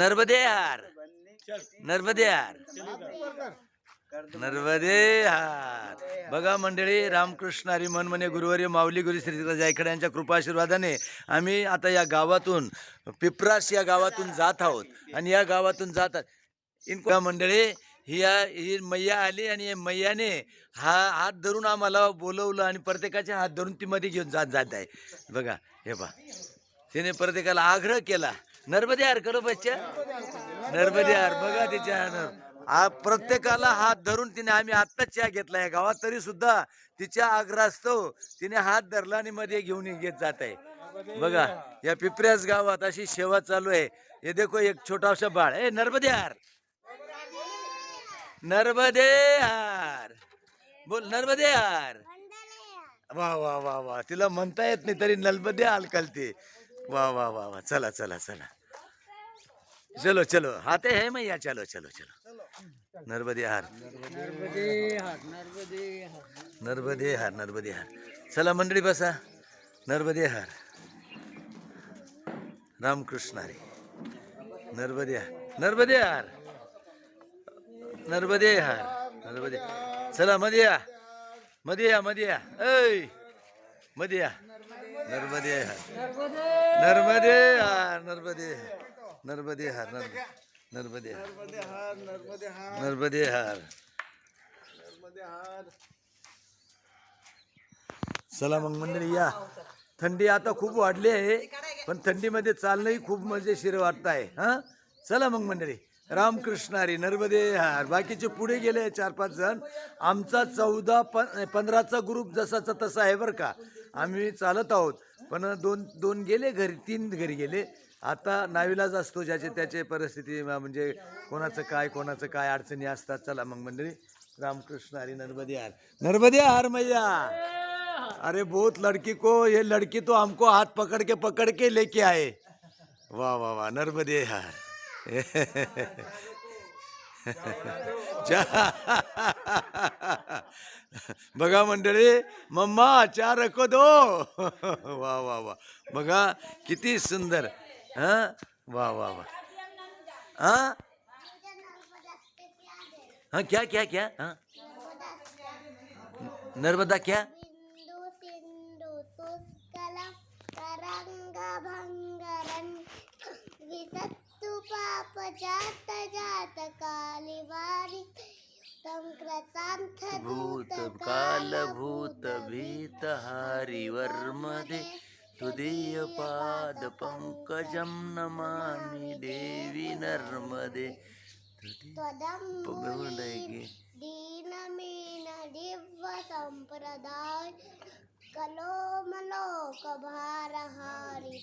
नर्मदे हार नर्मदे हार नर्मदे हार बघा मंडळी रामकृष्ण हरी मनमने गुरुवारी माऊली गुरु श्री जायकडे यांच्या कृपा आशीर्वादाने आम्ही आता या गावातून पिपरास या गावातून जात आहोत. आणि या गावातून जातात इनका मंडळी ही या ही मैया आली आणि या मैयाने हा हात धरून आम्हाला बोलवलं आणि प्रत्येकाचे हात धरून ती मध्ये घेऊन जात जात आहे. बघा हे बा तिने प्रत्येकाला आग्रह केला. नर्मदे हार करो बच्चा. नर्मदे हार बघा तिच्या आ प्रत्येकाला हात धरून तिने आम्ही आत्ताच चहा घेतला या गावात तरी सुद्धा तिच्या आग्रहास्तव तिने हात धरला आणि मध्ये घेऊन घेत जात आहे. बघा या पिपऱ्याच गावात अशी सेवा चालू आहे. हे देखो एक छोटासा बाळ. ए नर्मदे हार नर्मदे हार बोल नर्मदे हार वा वा वा वा. तिला म्हणता येत नाही तरी नर्मदे हाल कलते वा वा वा वा. चला चला चला. चलो चलो. हाते है मैया चलो चलो चलो. नर्मदे हार. नर्मदे हार नर्मदे हार. चला मंडळी बसा. नर्मदे हार. रामकृष्ण हरी. नर्मदे हार. नर्मदे हार. नर्मदे हार. नर्मदे चला मध्ये या मध्ये या मध्ये या ऐ मध्ये या नर्मदे हार नर्मदे हार. नर्मदे नर्मदे हार नर्मदे नर्मदे हार. नर्मदे हार चला मग मंडळी या. थंडी आता खूप वाढली आहे पण थंडीमध्ये चालणंही खूप मजेशीर वाटत आहे हा? चला मग मंडळी रामकृष्ण हरी नर्मदे हार. बाकीचे पुढे गेले चार पाच जण. आमचा चौदा पं पंधराचा ग्रुप जसाचा तसा आहे बरं का. आम्ही चालत आहोत. पण दोन दोन गेले घरी तीन घरी गेले. आता नाविलाज असतो ज्याचे त्याचे परिस्थिती म्हणजे कोणाचं काय कोणाचं काय अडचणी असतात चला मग मंडळी. रामकृष्ण हरी नर्मदे हार. नर्मदे हार मैया. अरे बहुत लड़की को ये लड़की तो हमको हाथ पकड़ के पकड़ के लेके आए. वाह वाह वाह नर्मदे हार. बघा मंडळी मम्मा चार रखो दो. वा वा वा बघा किती सुंदर. हा? वा वा वा हा? हा क्या क्या क्या? हा? नर्मदा क्या? बिंदू तुदीय पाद पंकजम नमामि देवी नर्मदे। दीनमीन दिव्य संप्रदाय कलोमलोक भारहारी